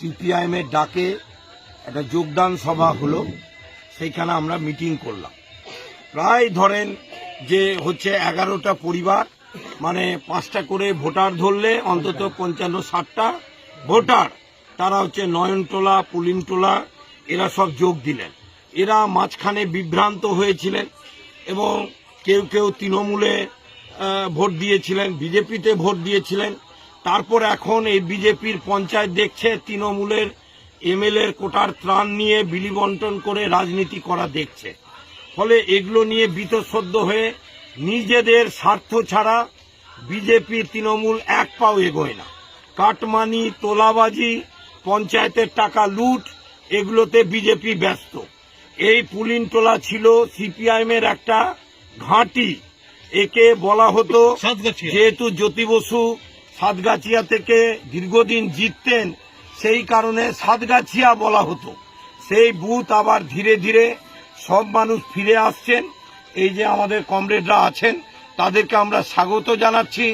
CPIM এর ডাকে একটা যোগদান সভা হলো, সেইখানে আমরা মিটিং করলাম। প্রায় ধরেন যে হচ্ছে এগারোটা পরিবার মানে পাঁচটা করে ভোটার ধরলে অন্তত পঞ্চান্ন ষাটটা ভোটার, তারা হচ্ছে নয়নটোলা, পুলিনটোলা, এরা সব যোগ দিলেন। এরা মাঝখানে বিভ্রান্ত হয়েছিলেন এবং কেউ কেউ তৃণমূলে ভোট দিয়েছিলেন, বিজেপিতে ভোট দিয়েছিলেন। তারপর এখন এই বিজেপির পঞ্চায়েত দেখছে তৃণমূলের এমএলএ কোটার ত্রাণ নিয়ে বিলি বন্টন করে রাজনীতি করা দেখছে। ফলে এগুলো নিয়ে বীতশ্রদ্ধ হয়ে নিজেদের স্বার্থ ছাড়া বিজেপি তৃণমূল এক পাও এগোয় না। কাটমানি তোলাবাজি পঞ্চায়েতের টাকা লুট এগুলোতে বিজেপি ব্যস্ত। এই পুলিনটোলা ছিল সিপিআইএম এর একটা ঘাঁটি। একে বলা হতো যেহেতু জ্যোতি বসু সাতগাছিয়া থেকে দীর্ঘদিন জিততেন, সেই কারণে সাতগাছিয়া বলা হতো। সেই বুথ আবার ধীরে ধীরে সব মানুষ ফিরে আসছেন। এই যে আমাদের কমরেডরা আছেন, তাদেরকে আমরা স্বাগত জানাচ্ছি।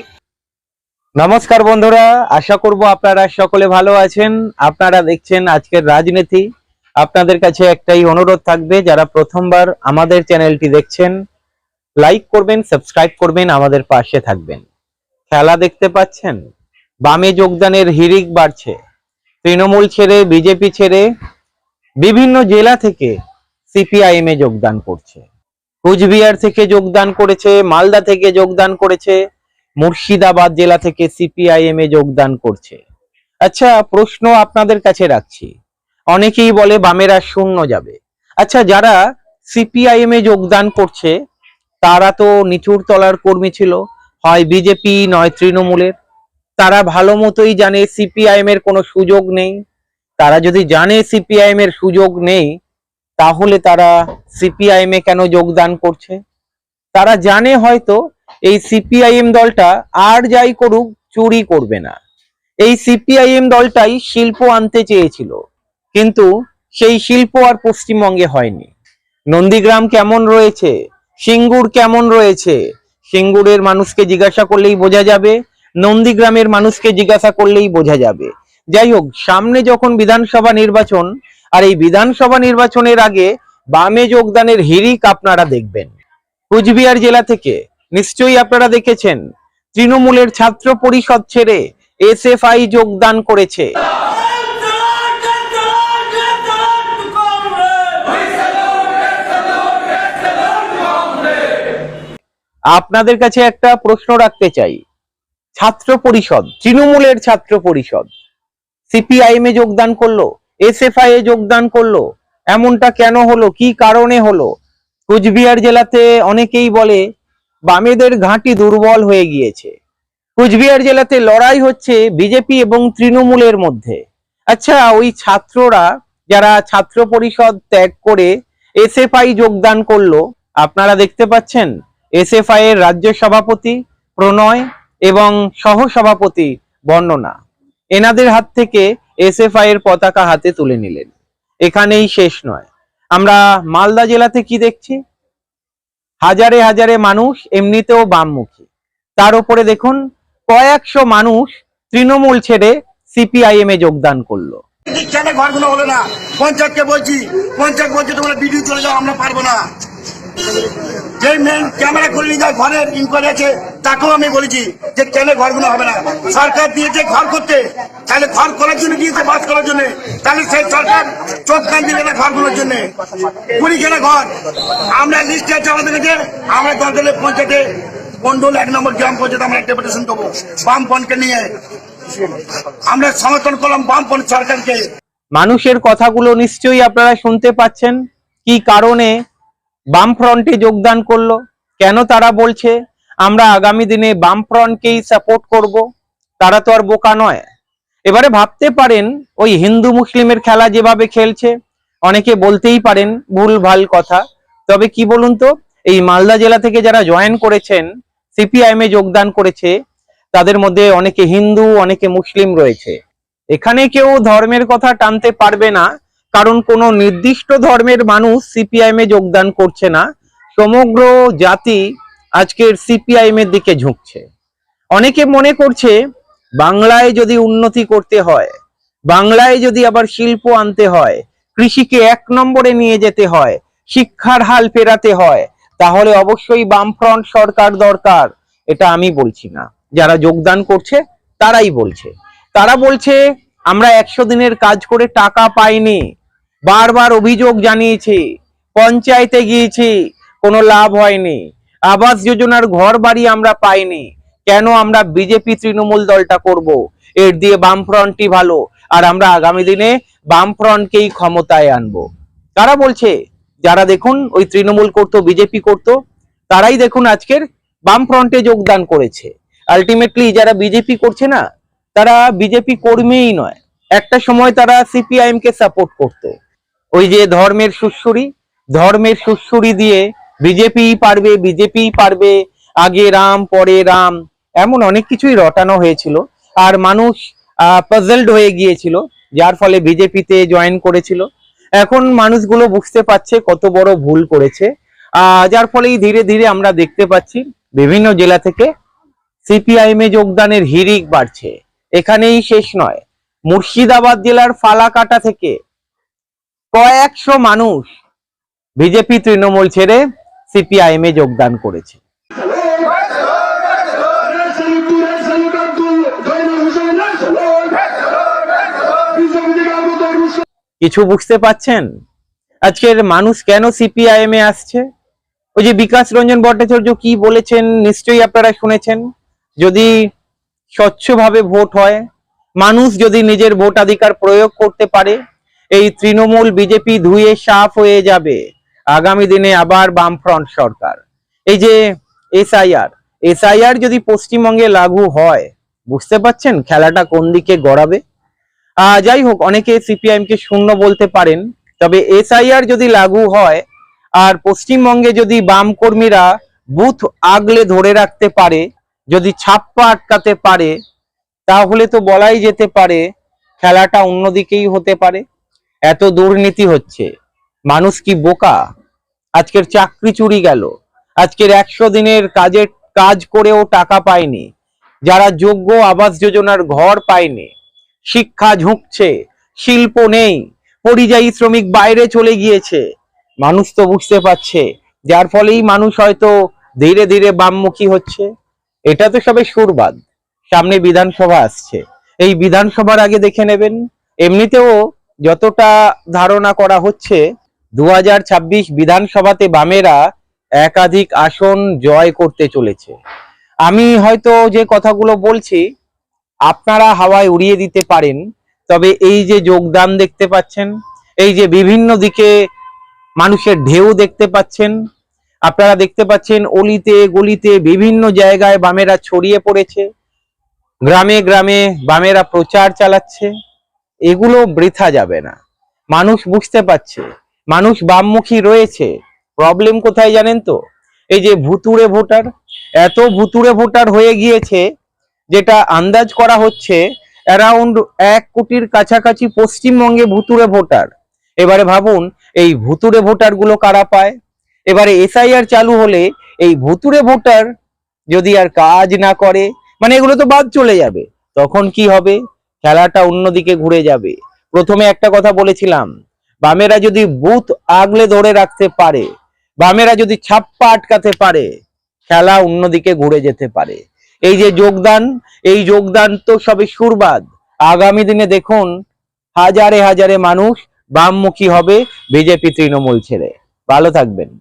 নমস্কার বন্ধুরা, আশা করব আপনারা সকলে ভালো আছেন। আপনারা দেখছেন আজকের রাজনীতি। আপনাদের কাছে একটাই অনুরোধ থাকবে, যারা প্রথমবার আমাদের চ্যানেলটি দেখছেন, লাইক করবেন, সাবস্ক্রাইব করবেন, আমাদের পাশে থাকবেন। খেলা দেখতে পাচ্ছেন? বামে যোগদানের হিরিক বাড়ছে। তৃণমূল ছেড়ে, বিজেপি ছেড়ে বিভিন্ন জেলা থেকে সিপিআইএম এ যোগদান করছে। কুচবিহার থেকে যোগদান করেছে, মালদা থেকে যোগদান করেছে, মুর্শিদাবাদ জেলা থেকে সিপিআইএম এ যোগদান করছে। আচ্ছা প্রশ্ন আপনাদের কাছে রাখছি। অনেকেই বলে বামেরা শূন্য যাবে। আচ্ছা যারা সিপিআইএম এ যোগদান করছে, তারা তো নিচুর তলার কর্মী ছিল। হয় বিজেপি নয় তৃণমূলের। তারা ভালো মতোই জানে সিপিআইএম এর কোনো সুযোগ নেই। তারা যদি জানে সিপিআইএম এর সুযোগ নেই, তাহলে তারা সিপিআইএম এ কেন যোগদান করছে? তারা জানে হয়তো এই সিপিআইএম দলটা আর যাই করুক, চুরি করবে না। এই সিপিআইএম দলটাই শিল্প আনতে চেয়েছিল, কিন্তু সেই শিল্প আর পশ্চিমবঙ্গে হয়নি। নন্দীগ্রাম কেমন রয়েছে? সিঙ্গুর কেমন রয়েছে? সিঙ্গুরের মানুষকে জিজ্ঞাসা করলেই বোঝা যাবে, নন্দীগ্রামের মানুষকে জিজ্ঞাসা করলেই বোঝা যাবে। যাই হোক, সামনে যখন বিধানসভা নির্বাচন, আর এই বিধানসভা নির্বাচনের আগে বামে যোগদানের হিরিক আপনারা দেখবেন। কুচবিহার জেলা থেকে নিশ্চয়ই আপনারা দেখেছেন, তৃণমূলের ছাত্র পরিষদ ছেড়ে এসএফআই যোগদান করেছে। আপনাদের কাছে একটা প্রশ্ন রাখতে চাই। ছাত্র পরিষদ, তৃণমূলের ছাত্র পরিষদ, সিপিআইএম এ যোগদান করল, এসএফআই এ যোগদান করল, এমনটা কেন হলো, কি কারণে হলো? কুচবিহার জেলাতে অনেকেই বলে, বামেদের ঘাঁটি দুর্বল হয়ে গিয়েছে। কুচবিহার জেলাতে লড়াই হচ্ছে বিজেপি এবং তৃণমূলের মধ্যে। আচ্ছা ওই ছাত্ররা যারা ছাত্র পরিষদ ত্যাগ করে এসএফআই যোগদান করল, আপনারা দেখতে পাচ্ছেন? এসএফআই এর রাজ্য সভাপতি প্রণয় এবং সহ সভাপতি বর্ণনা। এনাদের হাত থেকে এসএফআই এর পতাকা হাতে তুলে নিলেন। এখানেই শেষ নয়। আমরা মালদা জেলাতে কি দেখছি? হাজারে হাজারে মানুষ, এমনিতেও বামমুখী। তার উপরে দেখুন, কয়েকশো মানুষ তৃণমূল ছেড়ে সিপিআইএম এ যোগদান করল। না? পঞ্চায়েতকে বলছি, পঞ্চায়েত বলছে তোমরা ভিডিও চলে যাও, আমরা পারব না। যে মেন ক্যামেরা করে নিয়ে যায় ঘরের ইনকোয়ারি আছে, তাকেও আমি বলেছি যে কেন ঘরগুলো হবে না। সরকার দিয়েছে ঘর করতে, তাহলে ঘর করার জন্য দিয়েছে, বাস করার জন্য। তাহলে সেই সরকার চোখ কান দিবে না ঘরগুলোর জন্য। কুড়ি কেনা ঘর। আমরা লিস্ট আছে আমাদের কাছে, আমরা দলে পঞ্চায়েতে মন্ডল এক নম্বর গ্রাম পঞ্চায়েত আমরা ডেপুটেশন দেবো বামপনকে নিয়ে। আমরা সমর্থন করলাম বামপন সরকারকে। মানুষের কথাগুলো নিশ্চয়ই আপনারা শুনতে পাচ্ছেন। কি কারণে বাম ফ্রন্টে যোগদান করল। কেন তারা বলছে, আমরা আগামী দিনে বাম ফ্রন্টকেই সাপোর্ট করব, তারা তো আর বোকা নয়। এবারে ভাবতে পারেন, ওই হিন্দু মুসলিমের খেলা যেভাবে খেলছে, অনেকে বলতেই পারেন ভুল ভালো কথা। তবে কি বলুন তো, এই মালদা জেলা থেকে যারা জয়েন করেছেন সিপিআইএম এ যোগদান করেছে, তাদের মধ্যে অনেকে হিন্দু, অনেকে মুসলিম রয়েছে। এখানে কেউ ধর্মের কথা টানতে পারবে না কারণ কোন নির্দিষ্ট ধর্মের মানুষ সিপিআইএম এ যোগদান করছে না। সমগ্র জাতি আজকের সিপিআইএম এর দিকে ঝুঁকছে। অনেকে মনে করছে, বাংলায় যদি উন্নতি করতে হয়, বাংলায় যদি আবার শিল্প আনতে হয়, কৃষিকে এক নম্বরে নিয়ে যেতে হয়, শিক্ষার হাল ফেরাতে হয়, তাহলে অবশ্যই বামফ্রন্ট সরকার দরকার, এটা আমি বলছি না। যারা যোগদান করছে, তারাই বলছে। তারা বলছে, আমরা একশো দিনের কাজ করে টাকা পাইনি বারবার অভিযোগ জানিয়েছি, পঞ্চায়েতে গিয়েছি, কোনো লাভ হয়নি। আবাস যোজনার ঘর বাড়ি আমরা পাইনি। কেন আমরা বিজেপি তৃণমূল দলটা করব? এর দিয়ে বামফ্রন্টই ভালো। আর আমরা আগামী দিনে বামফ্রন্টকেই ক্ষমতায় আনব। তারা বলছে? যারা দেখুন, ওই তৃণমূল করতো, বিজেপি করতো, তারাই দেখুন আজকের বামফ্রন্টে যোগদান করেছে। আলটিমেটলি যারা বিজেপি করছে না, তারা বিজেপি কর্মীই নয়। একটা সময় তারা সিপিআইএম কে সাপোর্ট করতো। ওই যে ধর্মের সুশ্রুরি ধর্মের সুশ্রুরি দিয়ে বিজেপি পারবে বিজেপি পারবে, আগে রাম, পরে রাম, এমন অনেক কিছুই রটানো হয়েছিল। আর মানুষ পাজলড হয়ে গিয়েছিল, যার ফলে বিজেপিতে জয়েন করেছিল। এখন মানুষগুলো বুঝতে পারছে কত বড় ভুল করেছে। যার ফলেই ধীরে ধীরে আমরা দেখতে পাচ্ছি, বিভিন্ন জেলা থেকে সিপিআইএম এ যোগদানের হিরিক বাড়ছে। এখানেই শেষ নয়। মুর্শিদাবাদ জেলার ফালাকাটা থেকে কয়েকশো মানুষ বিজেপি তৃণমূল ছেড়ে সিপিআইএম এ যোগদান করেছে. কিছু বুঝতে পাচ্ছেন? আজকের মানুষ কেন সিপিআইএম এ আসছে? ওই যে বিকাশ রঞ্জন ভট্টাচার্য কি বলেছেন নিশ্চয়ই আপনারা শুনেছেন। যদি স্বচ্ছভাবে ভোট হয়, মানুষ যদি নিজের ভোটাধিকার প্রয়োগ করতে পারে এই তৃণমূল বিজেপি ধুয়ে সাফ হয়ে যাবে। আগামী দিনে আবার বামফ্রন্ট সরকার। এই যে এসআইআর এসআইআর যদি পশ্চিমবঙ্গে লাগু হয়, বুঝতে পাচ্ছেন খেলাটা কোন দিকে গড়াবে? যাই হোক, অনেকে সিপিআইএম কে শূন্য বলতে পারেন, তবে এসআইআর যদি লাগু হয়, আর পশ্চিমবঙ্গে যদি বাম কর্মীরা বুথ আগলে ধরে রাখতে পারে, যদি ছাপ্পা আটকাতে পারে, তাহলে তো বলাই যেতে পারে খেলাটা অন্যদিকেই হতে পারে। এত দুর্নীতি হচ্ছে। মানুষ কি বোকা? আজকের চাকরি চুরি গেল। আজকের একশো দিনের কাজের কাজ করেও টাকা পায়নি। যারা যোগ্য আবাস যোজনার ঘর পায়নি। শিক্ষা ঝুঁকছে, শিল্প নেই, পরিযায়ী শ্রমিক বাইরে চলে গিয়েছে। মানুষ তো বুঝতে পারছে, যার ফলেই মানুষ হয়তো ধীরে ধীরে বামমুখী হচ্ছে। এটা তো সবে সুরবাদ সামনে বিধানসভা আসছে। এই বিধানসভার আগে দেখে নেবেন। এমনিতেও যতটা ধারণা করা হচ্ছে দু হাজার ছাব্বিশ বিধানসভাতে বামেরা একাধিক আসন জয় করতে চলেছে। আমি হয়তো যে কথাগুলো বলছি, আপনারা হাওয়ায় উড়িয়ে দিতে পারেন, তবে এই যে যোগদান দেখতে পাচ্ছেন, এই যে বিভিন্ন দিকে মানুষের ঢেউ দেখতে পাচ্ছেন, আপনারা দেখতে পাচ্ছেন অলিতে গলিতে বিভিন্ন জায়গায় বামেরা ছড়িয়ে পড়েছে, গ্রামে গ্রামে বামেরা প্রচার চালাচ্ছে। এগুলো বৃথা যাবে না। মানুষ বুঝতে পারছে, মানুষ বামমুখী রয়েছে। প্রবলেম কোথায় জানেন তো? এই যে ভুতুড়ে ভোটার, এত ভুতুড়ে ভোটার হয়ে গিয়েছে, যেটা আন্দাজ করা হচ্ছে অ্যারাউন্ড এক কোটির কাছাকাছি পশ্চিমবঙ্গে ভুতুড়ে ভোটার। এবারে ভাবুন, এই ভুতুড়ে ভোটারগুলো কারা পায়? এবারে এসআইআর চালু হলে এই ভুতুড়ে ভোটার যদি আর কাজ না করে মানে এগুলো তো বাদ চলে যাবে, তখন কি হবে? খেলাটা অন্যদিকে ঘুরে যাবে। প্রথমে একটা কথা বলেছিলাম, বামেরা যদি বুথ আগলে ধরে রাখতে পারে, বামেরা যদি ছাপ্পা আটকাতে পারে, খেলা অন্যদিকে ঘুরে যেতে পারে। এই যে যোগদান, এই যোগদান তো সবে সুরবাদ আগামী দিনে দেখুন, হাজারে হাজারে মানুষ বামমুখী হবে বিজেপি তৃণমূল ছেড়ে। ভালো থাকবেন।